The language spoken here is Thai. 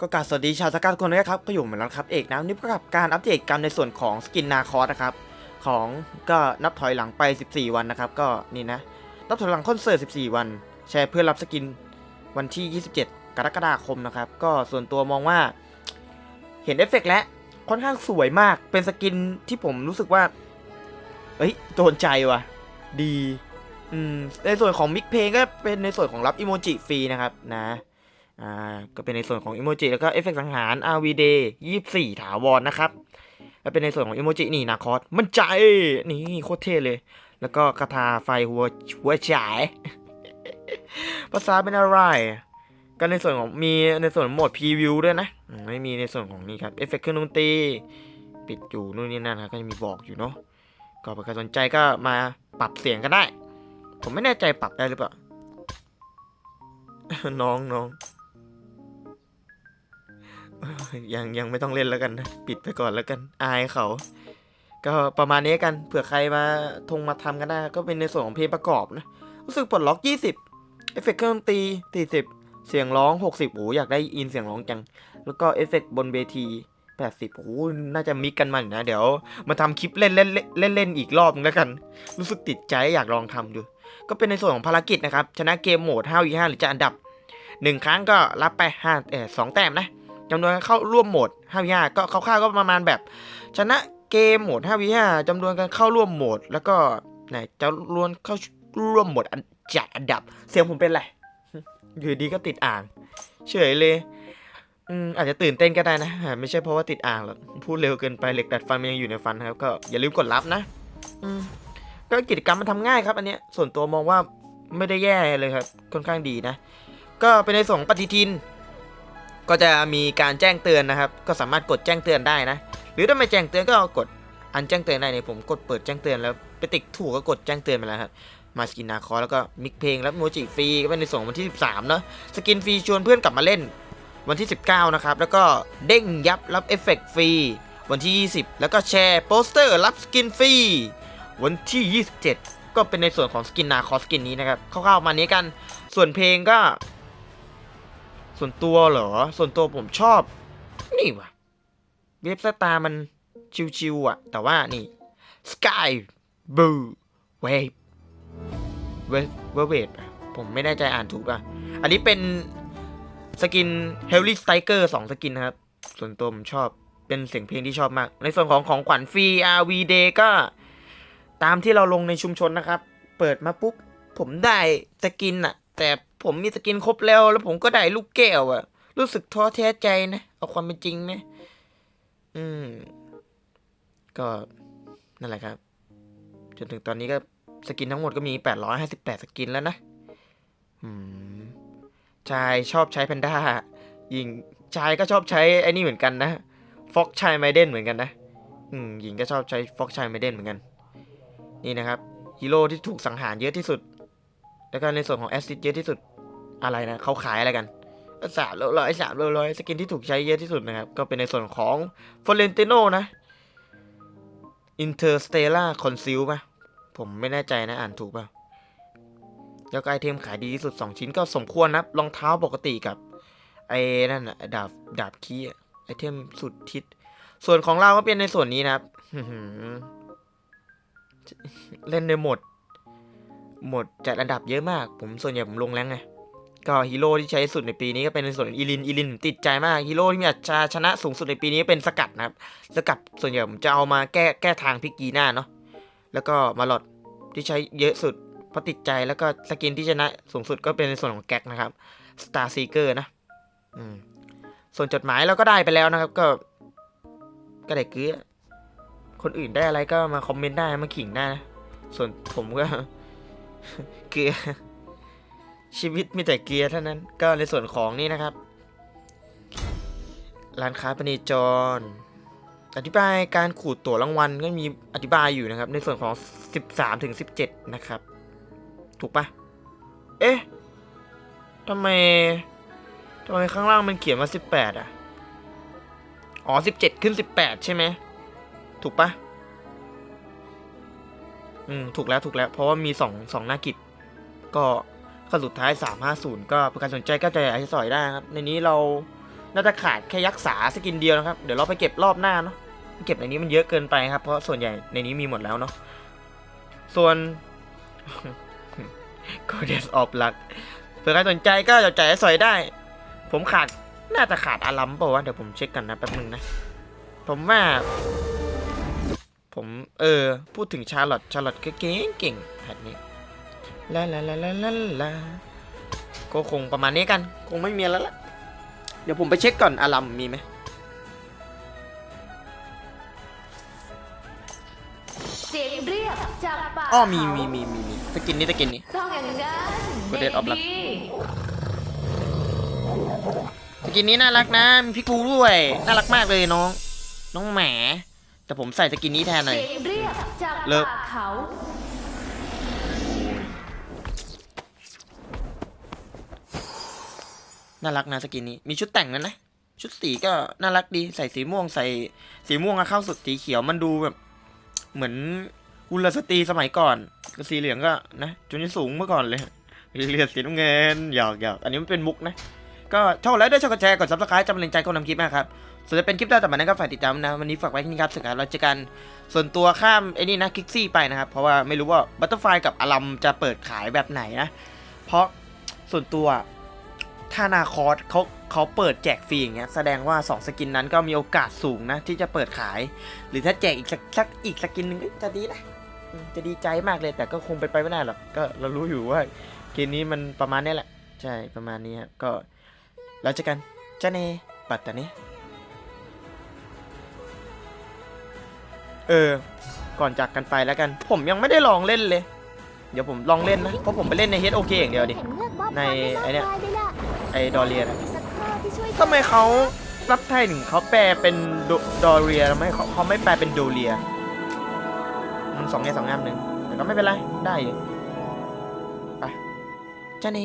ก็กาบสวัสดีชาวสกัดทุกคนด้วยครับก็อยู่เหมือนกันครับเอกนะนี่ก็กับการอัปเดตกันในส่วนของสกินนาคอสนะครับของก็นับถอยหลังไป 14 วันนะครับ ก็นี่นะนับถอยหลังคอนเสิร์ต 14 วัน แชร์เพื่อรับสกินวันที่ 27 กรกฎาคมนะครับ ก็ส่วนตัวมองว่า เห็นเอฟเฟกต์แล้วค่อนข้างสวยมากเป็นสกินที่ผมรู้สึกว่าเอ้ยโดนใจว่ะ ดี อืมในส่วนของมิกเพลงก็เป็นในส่วนของรับอิโมจิฟรีนะครับนะ อ่าก็เป็นในส่วนของอิโมจิแล้วก็เอฟเฟกต์สังหาร RVD 24 ถาวรนะครับ แล้วเป็นในส่วนของอิโมจินี่นาคอสมันใจ นี่โคตรเท่เลย แล้วก็คาถาไฟหัวหัวฉาย ภาษาเป็นอะไรก็ในส่วนของมีในส่วนของโหมดพรีวิวด้วยนะ ไม่มีในส่วนของนี่ครับเอฟเฟกต์เครื่องดนตรีปิดอยู่นู่นนี่นั่นครับก็จะมีบอกอยู่เนาะก็ใครสนใจก็มาปรับเสียงก็ได้ ผมไม่แน่ใจปรับได้หรือเปล่า น้องน้อง ยังยังไม่ต้องเล่นแล้วกันนะ ปิดไปก่อนแล้วกัน อายเขา ก็ประมาณนี้กันเผื่อใครมาทงมาทำกันได้ก็เป็นในส่วนของเพลงประกอบนะ รู้สึกปลดล็อก 20 เอฟเฟกต์เครื่องตี 40 เสียงร้อง 60โอ้อยากได้อินเสียงร้องจัง แล้วก็เอฟเฟกต์บนเวที80โอ้น่าจะมิกกันมาอยนะ เดี๋ยวมาทำคลิปเล่นเล่นเล่นเล่นเล่นอีกรอบนึงแล้วกัน รู้สึกติดใจอยากลองทำดู ก็เป็นในส่วนของภารกิจนะครับ ชนะเกมโหมด5 v 5หรือจะอันดับ 1 ครั้งก็รับไป5เออสองแต้มนะ จำนวนการเข้าร่วมโหมด5 v 5ก็คร่าวๆก็ประมาณแบบ ชนะเกมโหมด5 v 5จำนวนการเข้าร่วมโหมด แล้วก็ไหนจะรวนเข้าร่วมโหมดอันจัดอันดับ เสียงผมเป็นไรอยู่ดีก็ติดอ่าง เฉยเลยอืมอาจจะตื่นเต้นก็ได้นะ ไม่ใช่เพราะว่าติดอ่างหรอก พูดเร็วเกินไปเหล็กดัดฟันมันยังอยู่ในฟันนะครับ ก็อย่าลืมกดรับนะอืมก็กิจกรรมมันทำง่ายครับ อันเนี้ยส่วนตัวมองว่าไม่ได้แย่เลยครับ ค่อนข้างดีนะ ก็เป็นในส่วนของปฏิทิน ก็จะมีการแจ้งเตือนนะครับ ก็สามารถกดแจ้งเตือนได้นะ หรือถ้าไม่แจ้งเตือนก็กดอันแจ้งเตือนได้เนี่ยผมกดเปิดแจ้งเตือนแล้วไปติ๊กถูกก็กดแจ้งเตือนไปแล้วครับมาสกินนาคอแล้วก็มิกเพลงแล้วโมจิฟรีก็เป็นในส่วนของวันที่ 13 เนาะสกินฟรีชวนเพื่อนกลับมาเล่นวันที่ 19 นะครับ แล้วก็เด้งยับรับเอฟเฟกต์ฟรีวันที่ 20 แล้วก็แชร์โปสเตอร์รับสกินฟรีวันที่ 27 ก็เป็นในส่วนของสกินนาคอสกินนี้นะครับคร่าวๆมานี้กันส่วนเพลงก็ ส่วนตัวเหรอ ส่วนตัวผมชอบ นี่ว่ะ เว็บสตาร์มันชิวๆอะ แต่ว่านี่ Sky Blue Wave เวเวเวทผมไม่แน่ใจอ่านถูกป่ะ อันนี้เป็นสกิน h e a v y Striker 2สกินนะครับ ส่วนตัวผมชอบเป็นเสียงเพลงที่ชอบมาก ในส่วนของของขวัญฟรี RV Day ก็ ตามที่เราลงในชุมชนนะครับ เปิดมาปุ๊บ ผมได้สกินอะ แต่ผมมีสกินครบแล้ว แล้วผมก็ได้ลูกแก้วอะรู้สึกท้อแท้ใจนะ เอาความเป็นจริงนะอืม ก็นั่นแหละครับ จนถึงตอนนี้ก็สกินทั้งหมดก็มี 858 สกินแล้วนะ อืม ชายชอบใช้แพนด้าหญิงชายก็ชอบใช้ไอ้นี่เหมือนกันนะ ฟ็อกชายไมเดนเหมือนกันนะ อืม หญิงก็ชอบใช้ฟ็อกชายไมเดนเหมือนกัน นี่นะครับ ฮีโร่ที่ถูกสังหารเยอะที่สุด แล้วก็ในส่วนของแอสซิดเยอะที่สุดอะไรนะเขาขายอะไรกันสามร้อยสามร้อยสกินที่ถูกใช้เยอะที่สุดนะครับ ก็เป็นในส่วนของฟอเรนติโนนะ Interstellar Conceal ป่ะ ผมไม่แน่ใจนะอ่านถูกป่ะ แล้วก็ไอเทมขายดีที่สุด 2 ชิ้นก็สมควรนะรองเท้าปกติกับ ไอ้นั่นอะดาบดาบคีไอเทมสุดทิศส่วนของเราก็เป็นในส่วนนี้นะครับ เล่นในโหมด โหมดจัดอันดับเยอะมาก ผมส่วนใหญ่ผมลงแรงไงก็ฮีโร่ที่ใช้สุดในปีนี้ก็เป็นในส่วนอีลินอีลินติดใจมากฮีโร่ที่มีอัตราชนะสูงสุดในปีนี้เป็นสกัดนะครับ สกัดส่วนใหญ่ผมจะเอามาแก้แก้ทางพิกีหน้าเนาะแล้วก็มาหลอดที่ใช้เยอะสุดเพราะติดใจแล้วก็สกินที่ชนะสูงสุดก็เป็นในส่วนของแก๊กนะครับ Star Seeker นะอืมส่วนจดหมายเราก็ได้ไปแล้วนะครับ ก็ก็ได้เกลือคนอื่นได้อะไรก็มาคอมเมนต์ได้มาขิงได้นะส่วนผมก็ เกลือชีวิตมีแต่เกียร์เท่านั้น ก็ในส่วนของนี่นะครับ ร้านค้าปณีจร อธิบายการขูดตั๋วรางวัลก็มีอธิบายอยู่นะครับ ในส่วนของ 13ถึง17 นะครับ ถูกปะเอ๊ะทำไมทำไมข้างล่างมันเขียนว่า18 อะ อ๋อ 17 ขึ้น 18 ใช่ไหม ถูกปะ อืมถูกแล้วถูกแล้ว เพราะว่ามี2 2หน้ากิจ ก็ขั้นสุดท้าย 350 ก็ประการสนใจก็จะอากให้สอยได้ครับ ในนี้เราน่าจะขาดแค่ยักษ์ษาสกินเดียวนะครับ เดี๋ยวเราไปเก็บรอบหน้าเนาะเก็บในนี้มันเยอะเกินไปครับ เพราะส่วนใหญ่ในนี้มีหมดแล้วเนาะส่วน g o d e s of Luck เผื่อใครสนใจก็จะจ่ายสอยได้ ผมขาดน่าจะขาดอารัมเปล่าวะเดี๋ยวผมเช็คกันนะแป๊บนึงนะ ผมว่า ผมเออ พูดถึงชาร์ลอตชาร์ลอตก็เก่งเก่งแพทนี้ลาลาลาลาลาลาก็คงประมาณนี้กัน คงไม่มีแล้วละเดี๋ยวผมไปเช็คก่อนอารัมมีไหมเสียงเรียกจากป่าอ้อมีมีมีมีมีสกินนี้สกินนี้ต้องอย่างนั้น Goddess of Luck เด็กดีสกินนี้น่ารักนะมีพี่กูด้วย น่ารักมากเลยน้อง น้องแหม แต่ผมใส่สกินนี้แทนหน่อยเสียงเรียกจากเลิก ป่าเขาน่ารักนะสกินนี้ มีชุดแต่งนั้นนะ ชุดสีก็น่ารักดี ใส่สีม่วงใส่สีม่วงอะเข้าสุดสีเขียวมันดูแบบ เหมือนกุลสตรีสมัยก่อนก็สีเหลืองก็นะจนสูงเมื่อก่อนเลยเลือดสีน้ำเงินหยอกหยอกอันนี้มันเป็นมุกนะ ก็ชอบแล้วด้วยชอบกดแชร์กดซับสไครต์จำเป็นใจคนนำคลิปนะครับส่วนจะเป็นคลิปต่อจานั้นก็ฝากติดตามนะวันนี้ฝากไว้ที่นี่ครับสุดท้ายเราจอกันส่วนตัวข้ามไอ้นี่นะคิกซี่ไปนะครับ เพราะว่าไม่รู้ว่าบัตเตอร์ไฟกับอลัมจะเปิดขายแบบไหนนะเพราะส่วนตัวถ้านาคอสเขาเขาเปิดแจกฟรีอย่างเงี้ยแสดงว่า 2 สกินนั้นก็มีโอกาสสูงนะ ที่จะเปิดขาย หรือถ้าแจกอีกสักสักอีกสกินหนึงก็จะดีนะจะดีใจมากเลยแต่ก็คงไปนไปไม่ได้หรอกก็เรารู้อยู่ว่าเกมนี้มันประมาณนี้แหละ ใช่ประมาณนี้ครับก็ แล้วเจอกันจ้าเนปัตตานีเออ ก่อนจากกันไปแล้วกัน ผมยังไม่ได้ลองเล่นเลย เดี๋ยวผมลองเล่นนะ เพราะผมไปเล่นใน HOK อเคอย่างเดียวดิ ในไอ้เนี่ยไอ้ดอเรียนะทำไมเขาซับไทยถึงเขาแปลเป็นดดอเรียแล้วไม่เขาเขาไม่แปลเป็นโดเรียอืมสองแง่สองงามหนึ่งแต่ก็ไม่เป็นไร ได้อยู่ไปจ้าเน